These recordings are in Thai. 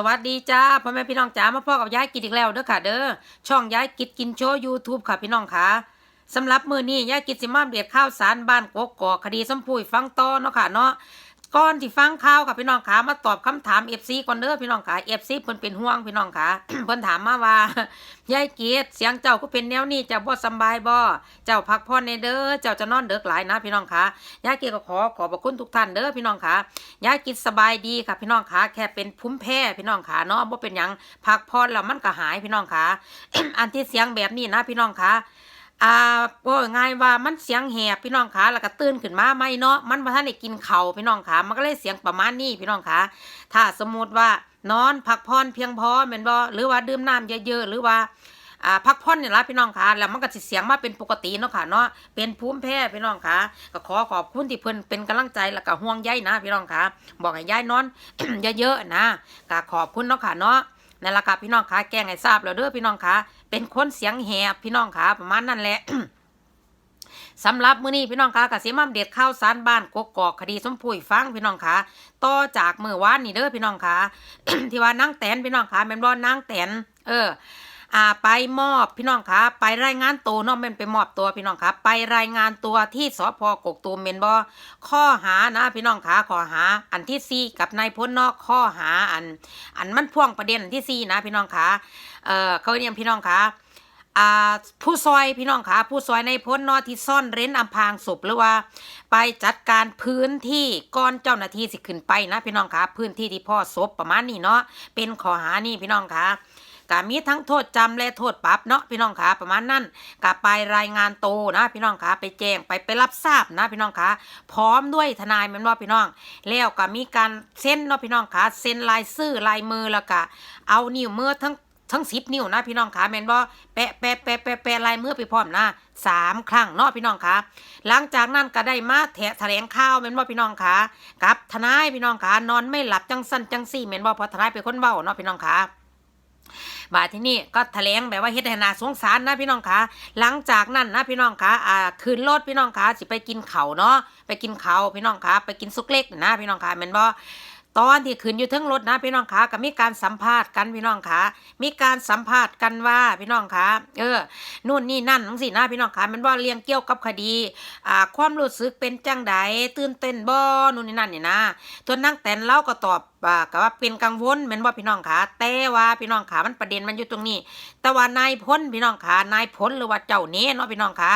สวัสดีจ้าพ่อแม่พี่น้องจ๋ามาพ่อกับย้ายกิดอีกแล้วเด้อค่ะเด้อช่องย้ายกิดกินโชว์ยูทูบค่ะพี่น้องค่ะสำหรับมื้อนี้ย้ายกิดสิมาเดียดข้าวสารบ้านกกอกคดีสมพูยฟังต่อเนาะค่ะเนาะ ก่อนที่ฟังข่าวกับพี่น้องค่ะมาตอบคำถาม FC ก่อนเด้อพี่น้องค่ะ FC เพิ่นเป็นห่วงพี่น้องค่ะเพิ่นถามมาว่ายายเกิดเสียงเจ้าก็เป็นแนวนี้เจ้าบ่สบายบ่เจ้าพักผ่อนในเด้อเจ้าจะนอนเดึกหลายนะ พี่น้องค่ะยายเกิดก็ขอขอบพระคุณทุกท่านเด้อพี่น้องค่ะยายกินสบายดีค่ะพี่น้องค่ะแค่เป็นภูมิแพ้พี่น้องค่ะเนาะบ่เป็นหยังพักผ่อนแล้วมันก็หายพี่น้องค่ะอันที่เสียงแบบนี้นะพี่น้องค่ะ อ่าว่าง่ายว่ามันเสียงแหบพี่น้องค่ะแล้วก็ตื่นขึ้นมาไม่เนาะมันบ่ทันได้กินเข้าพี่น้องค่ะมันก็เลยเสียงประมาณนี้พี่น้องค่ะถ้าสมมุติว่านอนพักผ่อนเพียงพอแม่นบ่หรือว่าดื่มน้ำเยอะๆหรือว่าอ่าพักผ่อนเนี่ยละพี่น้องค่ะแล้วมันก็สิเสียงมาเป็นปกติเนาะค่ะเนาะเป็นภูมิแพ้พี่น้องค่ะก็ขอขอบคุณที่เพิ่นเป็นกำลังใจแล้วก็ห่วงใยนะพี่น้องค่ะบอกให้ยายนอนเยอะๆนะก็ขอบคุณเนาะค่ะเนาะ นั่นละค่ะพี่น้องคะแกงให้ทราบแล้วเด้อพี่น้องคะเป็นคนเสียงแหบพี่น้องคะประมาณนั้นแหละสำหรับมื้อนี้พี่น้องคะกสิมัมเด็ดข้าวสารบ้านกกอกคดีสมพุยฟังพี่น้องคะต่อจากมื้อวานนี่เด้อพี่น้องคะที่ว่านั่งแตนพี่น้องคะแม่นบ่นั่งแตน เออ อ่าไปมอบพี่น้องคะไปรายงานตัวเนาะแม่นไปมอบตัวพี่น้องคะไปรายงานตัวที่สพกกตูมเมนบอข้อหานะพี่น้องคะข้อหา อันที่สี่กับนายพลเนาะข้อหาอัน อันมันพ่วงประเด็นอันที่สี่นะพี่น้องคะเอ่อเขาเรียกพี่น้องคะอ่าผู้ซอยพี่น้องคะผู้ซอยในพ้นเนอที่ซ่อนเร้นอำพรางศพหรือว่า ไปจัดการพื้นที่ก่อนเจ้าหน้าที่สิขึ้นไปนะพี่น้องคะพื้นที่ที่พ่อศพประมาณนี้เนาะเป็นข้อหานี่พี่น้องคะ ก็มีทั้งโทษจำและโทษปรับเนาะพี่น้องคะประมาณนั้นก็ไปรายงานโตวนะ พี่น้องคะไปแจ้งไปไปรับทราบนะพี่น้องคะพร้อมด้วยทนายแม่นว่าพี่น้อง แล้วก็มีการเซ็นเนาะพี่น้องคะเซ็นลายชื่อลายมือแล้วก็เอานิ้วมือทั้งทั้งสิบนิ้วนะพี่น้องคะแมนบ่แปะแปะแปะแปะแปะลายมือไปพร้อมนะสามครั้งเนาะพี่น้องคะหลังจากนั้นก็ได้มาแถแถลงข่าวแมนบ่พี่น้องคะกับทนายพี่น้องคะนอนไม่หลับจังสั้นจังซี่แมนบ่เพราะทนายเป็นคนเว้าเนาะพี่น้องคะ บาดที่นี่ก็แถลงแบบว่าเฮ็ดให้นาสงสารนะพี่น้องคะหลังจากนั้นนะพี่น้องคะอ่าคืนรถพี่น้องคะสิไปกินเขาเนาะไปกินเขาพี่น้องคะไปกินซุกเล็กนะพี่น้องคะแม่นบ่ตอนที่ขึ้นอยู่ทั้งรถนะพี่น้องคะก็มีการสัมภาษณ์กันพี่น้องคะมีการสัมภาษณ์กันว่าพี่น้องคะเออนู่นนี่นั่นทั้งสินะพี่น้องคะมันบ่เรียงเกี่ยวกับคดีอ่าความรู้สึกเป็นจังใดตื่นเต้นบ่นู่นนี่นั่นนี่นะตัวนางแตนเล่าก็ตอบว่าก็ว่าเป็นกังวลแม่นบ่าพี่น้องคะแต่ว่าพี่น้องคะมันประเด็นมันอยู่ตรงนี้ แต่ว่านายพ้นพี่น้องคะนายพ้นหรือว่าเจ้าเนี้เนาะพี่น้องคะ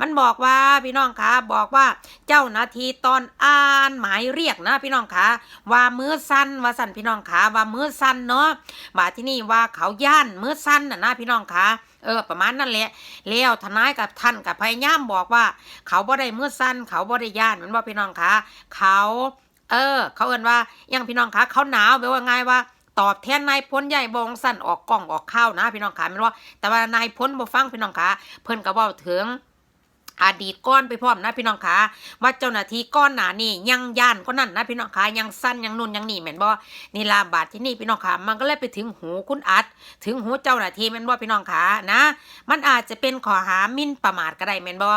มันบอกว่าพี่น้องคะบอกว่าเจ้าหน้าที่ตอนอ่านหมายเรียกนะพี่น้องคะว่ามือสั้นว่าสั้นพี่น้องคะว่ามือสั้นเนาะบาที่นี่ว่าเขาย่านมือสั้นน่ะนะพี่น้องคะเออประมาณนั้นแหละแล้วทนายกับท่านกับพยายามบอกว่า เขาบ่ได้มือสั้น เขาบ่ได้ย่านแมันว่าพี่น้องคะเขา เออ เขาเอินว่ายังพี่น้องคะเขาหนาวแปลว่าไงว่า ตอบแทนนายพ้นใหญ่บองสั้นออกกล้องออกข้าวนะ พี่น้องคะไม่รู้ว่าแต่ว่านายพ้นบ่ฟังพี่น้องคะเพิ่นก็เว้าถึง อดีตก้อนไปพร้อมนะพี่น้องคะว่าเจ้าหน้าที่ก้อนหนานี่ยังย่านก็นั่นนะพี่น้องคะยังสั้นยังนุ่นยังนี่แม่นบ่นี่ลาบาดที่นี่พี่น้องคะมันก็เลยไปถึงหูคุณอัด ถึงหูเจ้าหน้าที่แม่นบ่พี่น้องคะนะ มันอาจจะเป็นข้อหามิ่นประมาทก็ได้แม่นบ่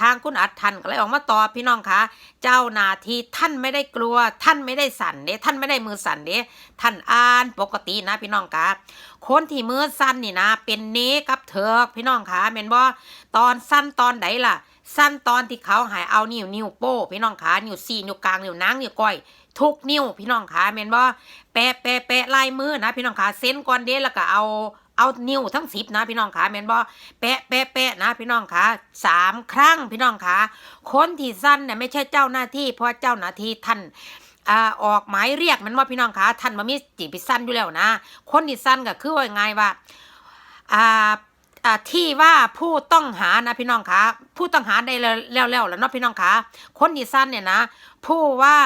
ทางคุณอัดท่านก็เลยออกมาตอบพี่น้องคะเจ้าหน้าที่ท่านไม่ได้กลัว ท่านไม่ได้สั่นเด้ท่านไม่ได้มือสั่นเด้ท่านอ่านปกตินะพี่น้องคะคนที่มือสั้นนี่นะ เป็นเนกับเถิกพี่น้องคะแม่นบ่ตอนสั้นตอนไหนล่ะ สั้นตอนที่เขาหายเอานิ้วนิ้วโป้พี่น้องขานิ้วสี่นิ้วกลางนิ้วนางนิ้วก้อย ทุกนิ้วพี่น้องขาแมนบ่แปะแปะแปะลายมือนะ พี่น้องขาเส้นก่อนเด้แล้วก็เอาเอานิ้วทั้งสิบนะพี่น้องขาแมนบ่แปะแปะแปะนะ พี่น้องขาสามครั้งพี่น้องขาคนที่สั้นเนี่ยไม่ใช่เจ้าหน้าที่เพราะเจ้าหน้าที่ท่านอ่าออกหมายเรียกมันว่าพี่น้องขาท่านมามีจิตพิสั้นอยู่แล้วนะ คนที่สั้นก็คือว่าไงว่าอ่า ที่ว่าผู้ต้องหานะพี่น้องคะผู้ต้องหาได้แล้วแล้วแล้วเนาะพี่น้องคะคนอีสานเนี่ยนะ ผู้ว่า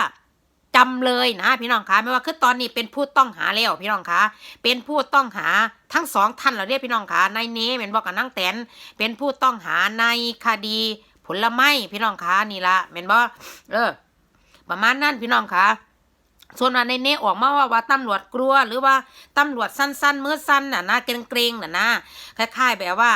จำเลยนะพี่น้องคะไม่ว่าคือตอนนี้เป็นผู้ต้องหาแล้วพี่น้องคะเป็นผู้ต้องหาทั้งสองท่านเราเรียกพี่น้องคะในเนี้เป็นบอกกับนั่งแตนเป็นผู้ต้องหาในคดีผลไม้พี่น้องคะนี่ละเป็นบอกเออประมาณนั้นพี่น้องคะ ส่วนว่าในเนี้ออกมาว่าว่าตำรวจกลัว หรือว่าตำรวจสั้นๆเมื่อสั้นน่ะนะเกรงๆน่ะนะคล้ายๆแบบว่า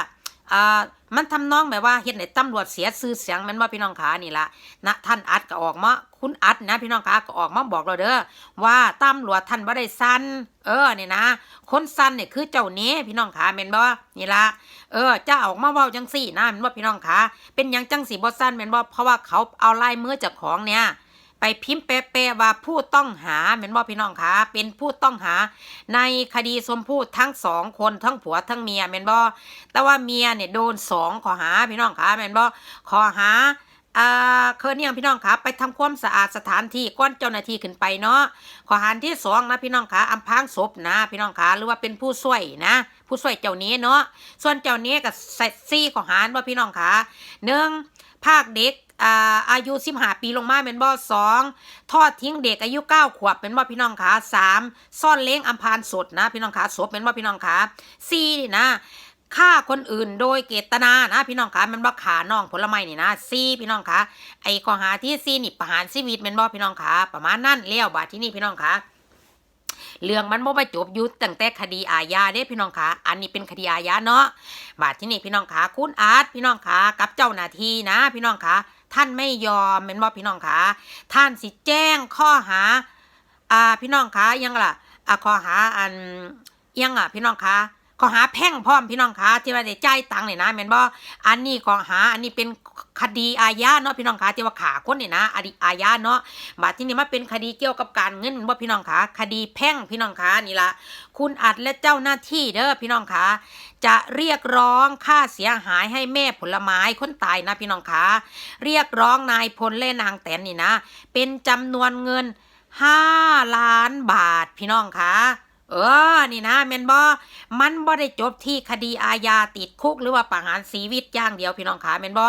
อ่ามันทำนองแบบว่าเฮ็ดให้ตำรวจเสียชื่อเสียงแม่นบ่พี่น้องขานี่ละนะท่านอัดก็ออกมาคุณอัดนะพี่น้องขาก็ออกมาบอกเราเด้อว่าตำรวจท่านบ่ได้สั้นเออเนี่ยนะ คนสั้นเนี่ยคือเจ้าเนี้พี่น้องขาแมนบ่นี่ละเออเจ้าออกมาเว้าจังซี่นะแมนบ่พี่น้องขาเป็นยังจังสิบ่สั้นแมนบ่เพราะว่าเขาเอาลายมือจากของเนี่ย ไปพิมพ์แปะๆว่าผู้ต้องหาเหมือนบ่พี่น้องคะเป็นผู้ต้องหาในคดีสมพูดทั้งสองคนทั้งผัวทั้งเมียแม่นบ่แต่ว่าเมียเนี่ยโดนสองข้อหาพี่น้องคะแม่นบ่ข้อหาอ่าเคยเนี่ยพี่น้องคะไปทำความสะอาดสถานที่ก้อนเจ้าหน้าที่ขึ้นไปเนาะข้อหาที่สองนะพี่น้องคะอำพางศพนะ พี่น้องคะหรือว่าเป็นผู้ช่วยนะ ผู้ช่วยเจ้านี้เนาะส่วนเจ้านี้กับซี่ข้อหาว่าพี่น้องคะหนึ่ง ภาคเด็กอ่าอายุ15ปีลงมาเป็นบ่สองทอดทิ้งเด็กอายุเก้าขวบเป็นว่าพี่น้องขาสามซ่อนเล้งอำพางศพนะ พี่น้องขาศพเป็นว่าพี่น้องขาสี่นี่นะฆ่าคนอื่นโดยเจตนานะ พี่น้องขามันว่าขาน้องผลไม้นี่นะสี่พี่น้องขาไอ้ข้อหาที่สี่นี่ประหารชีวิตเป็นบ่พี่น้องขาประมาณนั้นเลี้ยวบาดที่นี่พี่น้องขา เรื่องมันบ่ไปจบยุตั้งแต่คดีอาญาเด้พี่น้องขาอันนี้เป็นคดีอาญาเนาะบาดที่นี่พี่น้องขาคุณอาร์ตพี่น้องขากับเจ้าหน้าที่นะ พี่น้องขาท่านไม่ยอมเป็นบ่พี่น้องขาท่านสิแจ้งข้อหาอ่าพี่น้องคะยังล่ะอ่าข้อหาอันยังอะพี่น้องคะ ข้อหาแพ่งพร้อมพี่น้องคะที่ว่าได้จ่ายตังค์เนี่ยนะแม่นบ่อันนี้ข้อหาอันนี้เป็นคดีอาญาเนาะพี่น้องคะที่ว่าขาคนเนี่ยนะอดีอาญาเนาะบาดที่นี่มาเป็นคดีเกี่ยวกับการเงินบ่พี่น้องคะคดีแพ่งพี่น้องคะนี่ละคุณอัดและเจ้าหน้าที่เด้อพี่น้องคะจะเรียกร้องค่าเสียหายให้แม่ผลไม้คนตายนะพี่น้องคะเรียกร้องนายพลและนางแตนนี่นะ เป็นจำนวนเงินห้าล้านบาทพี่น้องคะ เออ นี่นะแมนบอมันบ่ได้จบที่คดีอาญาติดคุกหรือว่าประหารชีวิตอย่างเดียวพี่น้องขาแมนบอ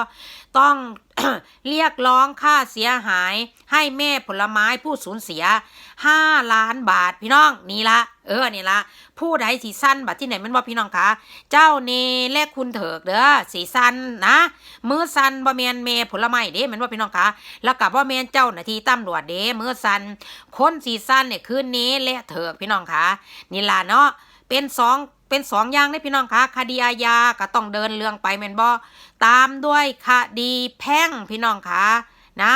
ต้องเรียกร้องค่าเสียหาย ให้แม่ผลไม้ผู้สูญเสียห้าล้านบาทพี่น้องนี่ละเออนี่ละผู้ใดสีสั้นบัดที่ไหนมันบ่าพี่น้องคะเจ้าเนและคุณเถิกเด้อสีสั้นนะมือสั้นบ่แมนเมผลไม้เด้มันว่าพี่น้องคะแล้วกับว่าแมนเจ้าหน้าที่ตำรวจเด้มือสั้นคนสีสั้นเนี่ยคือเนและเถิกพี่น้องคะนี่ละเนาะเป็นสอง เป็นสองอย่างได้พี่น้องคะคดีอาญาก็ต้องเดินเรื่องไปแมนบ่ตามด้วยคดีแพ่งพี่น้องคะนะ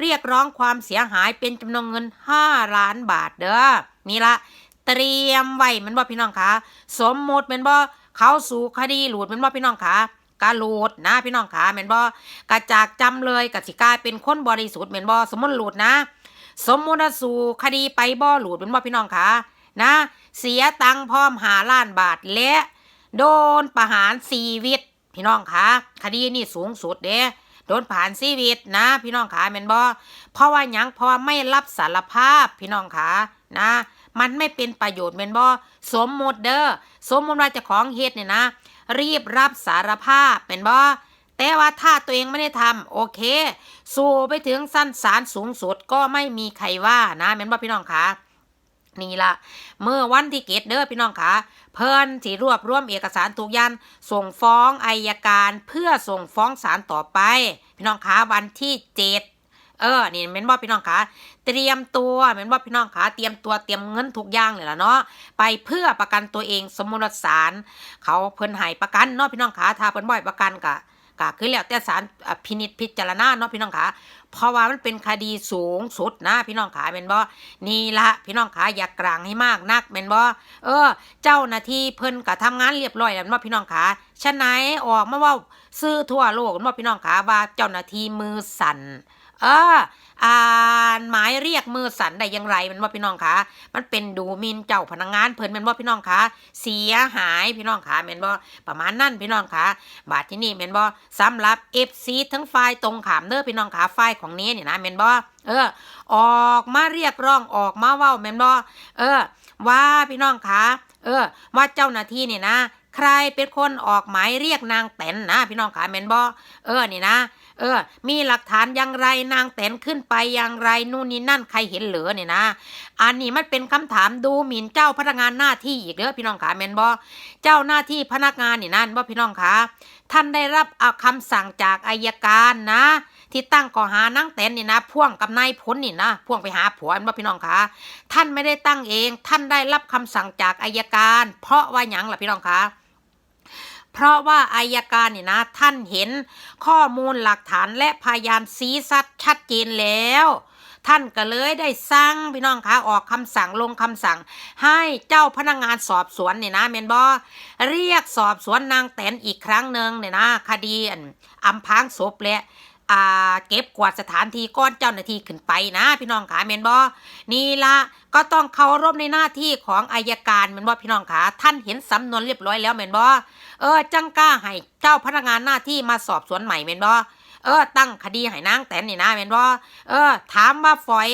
เรียกร้องความเสียหายเป็นจำนวนเงิน 5 ล้านบาทเด้อนี่ละเตรียมไว้แมนบ่พี่น้องคะสมมติแมนบ่เขาสู่คดีหลุดแมนบ่พี่น้องคะกาหลุดนะพี่น้องคะแมนบ่กระจากจำเลยกสิกายเป็นคนบริสุทธิ์แมนบ่สมมติหลุดนะ สมมติสู่คดีไปบ่หลุดแมนบ่พี่น้องคะ นะ เสียตังค์พร้อมหาล้านบาทและโดนประหารชีวิต พี่น้องคะคดีนี่สูงสุดเด้โดนผ่านชีวิตนะ พี่น้องคะแมนบ่เพราะว่ายังเพราะว่าไม่รับสารภาพพี่น้องคะนะ มันไม่เป็นประโยชน์แมนบ่สมมติเด้อสมมติว่าเจ้าของเฮ็ดเนี่ยนะ รีบรับสารภาพเป็นบ่แต่ว่าถ้าตัวเองไม่ได้ทำโอเค สู่ไปถึงสั้นศาลสูงสุดก็ไม่มีใครว่านะแมนบ่พี่น้องคะ นี่ละเมื่อวันที่เกตเด้อพี่น้องคะเพิ่นที่รวบรวมเอกสารทุกย่างส่งฟ้องอายการเพื่อส่งฟ้องศาลต่อไป พี่น้องคะวันที่เจ็ดเออ นี่แม่นบ่พี่น้องคะเตรียมตัวแม่นบ่พี่น้องคะเตรียมตัวเตรียมเงินทุกอย่างเลยล่ะเนาะ ไปเพื่อประกันตัวเองสมมุติว่าศาลเขาเพิ่นให้ประกันเนาะพี่น้องคะถ้าเพิ่นบ่ให้ประกันก็ ก็คือแล้วแต่ศาลพินิษพิจารณาเนาะพี่น้องขาเพราะว่ามันเป็นคดีสูงสุดนะพี่น้องขาเป็นบ่นี่ละพี่น้องขาอย่ากลางให้มากนักเป็นบ่เออ เจ้าหน้าที่เพิ่นก็ทำงานเรียบร้อยแล้วเนาะพี่น้องขาฉะไหนออกมาว่าซื้อทั่วโลกเนาะพี่น้องขาว่าเจ้าหน้าที่มือสั่น เอออ่านหมายเรียกมือสันได้อย่างไรมันว่าพี่น้องคะมันเป็นดูมินเจ้าพนักงานเพิ่นมันว่าพี่น้องคะเสียหายพี่น้องคะแม่นบ่ประมาณนั้นพี่น้องคะบาดที่นี่แม่นบ่สำหรับ FC ทั้งฝ่ายตรงขามเด้อพี่น้องคะฝ่ายของเนี้เนี่ยนะแม่นบ่เออ ออกมาเรียกร้องออกมาเว้าแม่นบ่เออ ว่าพี่น้องคะเออ ว่าเจ้าหน้าที่เนี่ยนะ ใครเป็นคนออกหมายเรียกนางแตนนะพี่น้องคะแมนบ่เออนี่นะเออ มีหลักฐานอย่างไรนางแตนขึ้นไปอย่างไรนู่นนี่นั่นใครเห็นเหลือเนี่ยนะ อันนี้มันเป็นคำถามดูหมิ่นเจ้าพนักงานหน้าที่อีกเด้อพี่น้องขาแมนบอเจ้าหน้าที่พนักงานนี่นั่นบ่พี่น้องขาท่านได้รับเอาคำสั่งจากอายการนะ ที่ตั้งข้อหานางแตนนี่นะ พ่วงกับนายพลนี่นะพ่วงไปหาผัวอันบ่พี่น้องขาท่านไม่ได้ตั้งเอง ท่านได้รับคำสั่งจากอายการ เพราะว่าหยังล่ะพี่น้องขา เพราะว่าอายการเนี่ยนะ ท่านเห็นข้อมูลหลักฐานและพยานสีสัดชัดเจนแล้ว ท่านก็เลยได้สั่งพี่น้องคะออกคำสั่งลงคำสั่ง ให้เจ้าพนักงานสอบสวนเนี่ยนะเมนบอเรียกสอบสวนนางแตนอีกครั้งหนึ่งเนี่ยนะ คดีอันอำพางศพและ อ่าเก็บกวาดสถานที่ก้อนเจ้าหน้าที่ขึ้นไปนะ พี่น้องขาเมนบอนี่ละก็ต้องเคารพในหน้าที่ของอายการเมนบอพี่น้องขาท่านเห็นสำนวนเรียบร้อยแล้วเมนบอเออจังกล้าให้เจ้าพนักงานหน้าที่มาสอบสวนใหม่เมนบอ เออ ตั้งคดีให้นางแตนนี่นะเมนบอเออ ถามว่าฝอย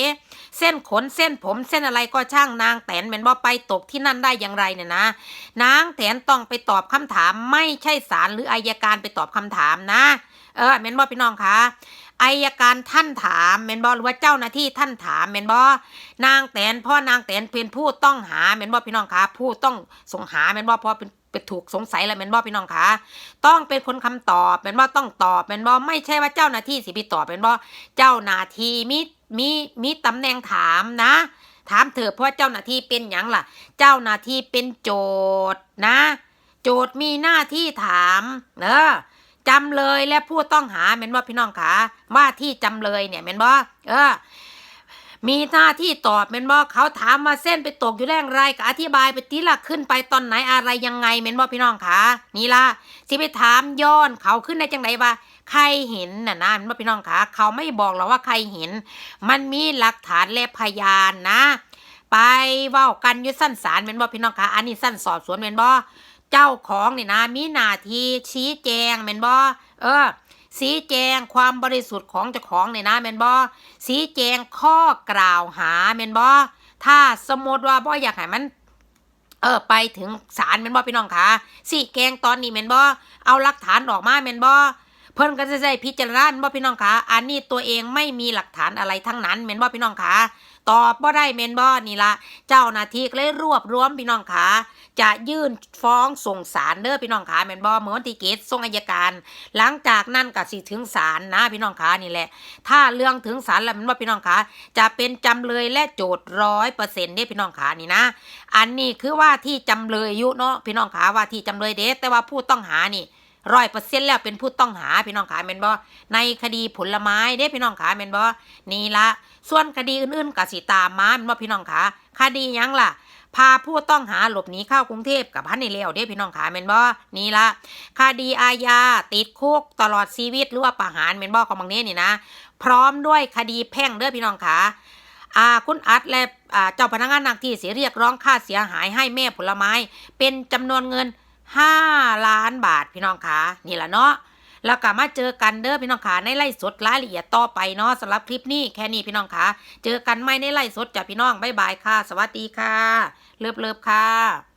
เส้นขนเส้นผมเส้นอะไรก็ช่างนางแตนเมนบอไปตกที่นั่นได้อย่างไรเนี่ยนะ นางแตนต้องไปตอบคำถาม ไม่ใช่ศาลหรืออายการไปตอบคำถามนะ เออเมนบอพี่น้องคะอายการท่านถามเมนบอหรือว่าเจ้าหน้าที่ท่านถามเมนบอนางแตนพ่อนางแตนเป็นผู้ต้องหาเมนบอพี่น้องคะผู้ต้องสงหาเมนบอพราะเป็น เป็นถูกสงสัยแล้วเมนบอพี่น้องคะต้องเป็นคนคำตอบเมนบอต้องตอบเมนบอไม่ใช่ว่าเจ้าหน้าที่สิไปตอบเมนบอเจ้าหน้าที่มีมีมีตำแหน่งถามนะ ถามเถอะเพราะเจ้าหน้าที่เป็นหยังล่ะ เจ้าหน้าที่เป็นโจทย์นะ โจทย์มีหน้าที่ถามเนออจำเลยและผู้ต้องหาเมนบ่พี่น้องขาว่าที่จำเลยเนี่ยเมนบ่เออ มีหน้าที่ตอบเมนบ่เขาถามมาเส้นไปตกอยู่แรงไรก็อธิบายไปทีละขึ้นไปตอนไหนอะไรยังไงเมนบ่พี่น้องขานี่ล่ะสิไปถามย้อนเขาขึ้นในจังไดว่าใครเห็นน่ะนะเมนบ่พี่น้องขาเขาไม่บอกหรอกว่าใครเห็น มันมีหลักฐานและพยานนะ ไปเว้ากันยุสั้นศาลเป็นบ่พี่น้องคะอันนี้สั้นสอบสวนเป็นบ่เจ้าของนี่นะมีหน้าที่ชี้แจงเป็นบ่เออ ชี้แจงความบริสุทธิ์ของเจ้าของนี่นะเป็นบ่ชี้แจงข้อกล่าวหาเป็นบ่ถ้าสมมติว่าบ่อยากให้มันเออไปถึงศาลเป็นบ่พี่น้องคะสีแกงตอนนี้เป็นบ่เอาหลักฐานออกมาเป็นบ่เพิ่นก็จะได้พิจารณาแมนบ่พี่น้องคะอันนี้ตัวเองไม่มีหลักฐานอะไรทั้งนั้นเป็นบ่พี่น้องคะ ตอบบ่ได้เมนบ่นี่ละเจ้าหน้าที่เลยรวบรวมพี่น้องขาจะยื่นฟ้องส่งศาลเด้อพี่น้องขาเมนบ่เหมือนวันที่เกตส่งอายการ หลังจากนั้นก็สิถึงศาลนะพี่น้องขานี่แหละ ถ้าเรื่องถึงศาลแล้วมันว่าพี่น้องขาจะเป็นจำเลยและโจทย์ร้อยเปอร์เซ็นต์เด้พี่น้องขานี่นะ อันนี้คือว่าที่จำเลยยุเนาะพี่น้องขาว่าที่จำเลยเด้แต่ว่าผู้ต้องหานี่ ร้อยเปอร์เซ็นต์แล้วเป็นผู้ต้องหาพี่น้องขาเมนบ่ในคดีผลไม้เด้พี่น้องขาเมนบ่นี่ละส่วนคดีอื่นๆกสิตามมาแมนบ่พี่น้องคะคดียังล่ะพาผู้ต้องหาหลบหนีเข้ากรุงเทพกับพันในเลวเด้พี่น้องขาแมนบ่นี่ละคดีอาญาติดคุกตลอดชีวิตหรือว่าประหารแมนบ่ของบางเนี้นี่นะ พร้อมด้วยคดีแพ่งเด้อพี่น้องขาอาคุณอัดและเจ้าพนักงานหนักที่เสียเรียกร้องค่าเสียหายให้แม่ผลไม้ เป็นจำนวนเงิน ห้าล้านบาทพี่น้องขานี่แหละเนาะแล้วก็มาเจอกันเด้อพี่น้องขาในไล่สดรายละเอียดต่อไปเนาะสำหรับคลิปนี้แค่นี้พี่น้องขาเจอกันไม่ในไล่สดจ้ะพี่น้องบ๊ายบายค่ะ สวัสดีค่ะ เลิฟเลิฟค่ะ